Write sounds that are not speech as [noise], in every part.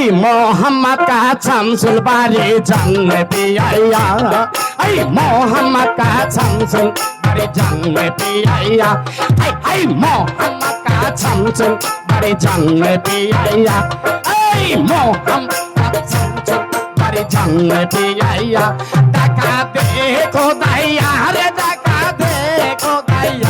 এই মোহাম্মদ কা শামসুল বাড়ি জান্নতি আইয়া এই মোহাম্মদ কা শামসুল বাড়ি জান্নতি আইয়া এই এই মোহাম্মদ কা শামসুল বাড়ি জান্নতি আইয়া এই মোহাম্মদ কা শামসুল বাড়ি জান্নতি আইয়া টাকা দে খোদাইয়া রে টাকা দে খোদাইয়া।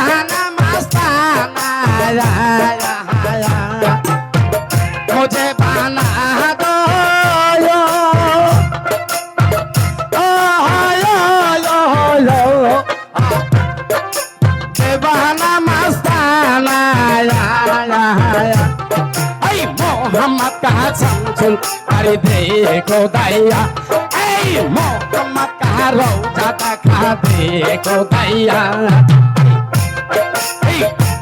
जहाना मस्ताना मुझे बना दो यो ओ यो यो यो जहाना मस्ताना ऐ मोहम्मद का समझुन अरे देखो दैया ऐ मोहम्मद का रोजा देखो दैया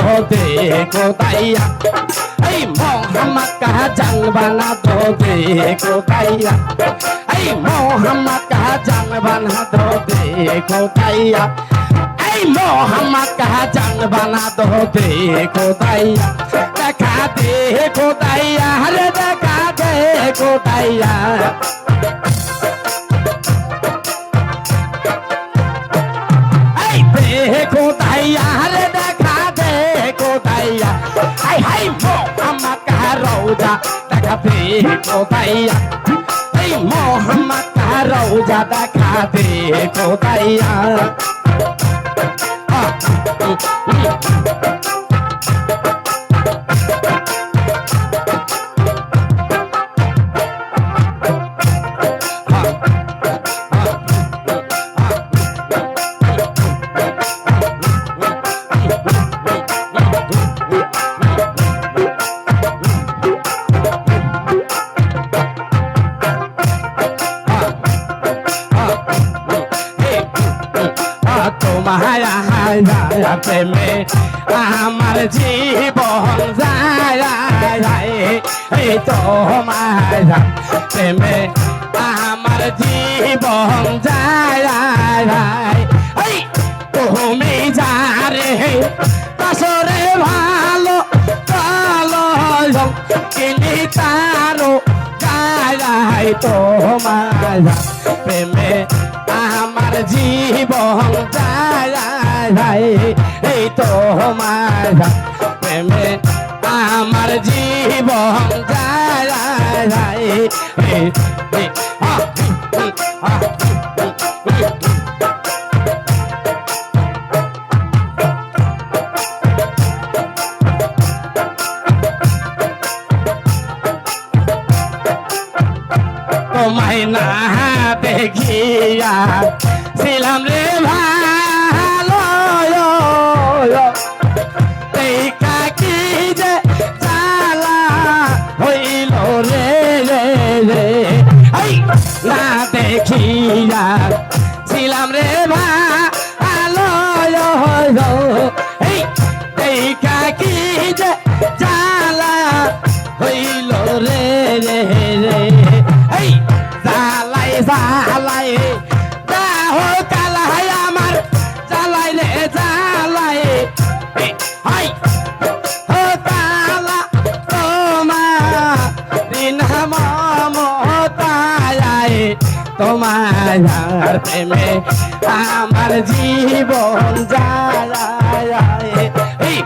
দো দেখো তাইয়া এই মোহাম্মদ কাহা জান বানা দো দেখো তাইয়া এই মোহাম্মদ কাহা জান বানা দো দেখো তাইয়া এই মোহাম্মদ কাহা জান বানা দো দেখো দেখো তাইয়া হরে দেখা দেখো তাইয়া রওজা দেখা দেখো তাইয়া এই মোহাম্মদ কা রওজা দেখা দেখো উম। তোমার প্রেমে আমার জীবন যায় এই তোমার প্রেমে আমার জীবন যায় এই, তুমি যারে পাশরে ভালো ভালো কিনি তারো যায় তোমার প্রেমে আমার জীবন তারাই এই তোমার প্রেমে আমার জীবন তারাই ছিলাম তোমার প্রেমে আমার জীবন যায় এই,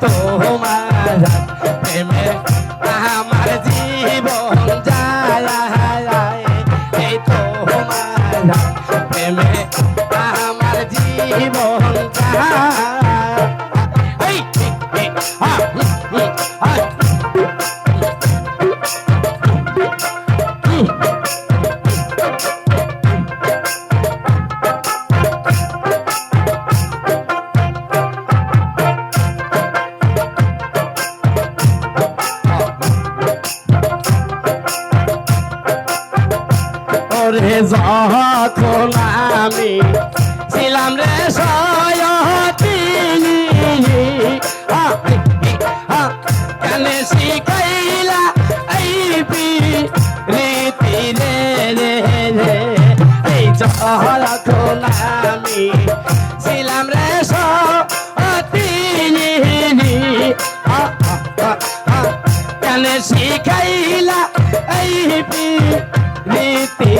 তাই [laughs] ওরে যখন আমি ছিলাম রে সয়তিনি। কেন শিখাইলা এই রীতি রে রে রে। এই যখন আমি ছিলাম রে সয়তিনি। কেন শিখাইলা এই পি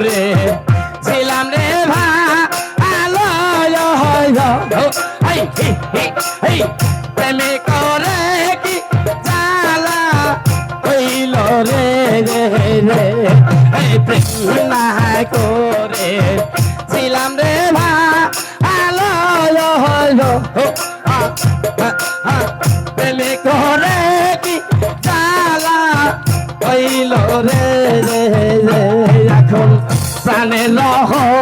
করে ছিলাম রে ভালো প্রেমে করে কি জালা হইল রে রে রে। প্রেম করে। ছিলাম রে ভালো প্রেমে করে কি জালা হইল রে রে প্রাণে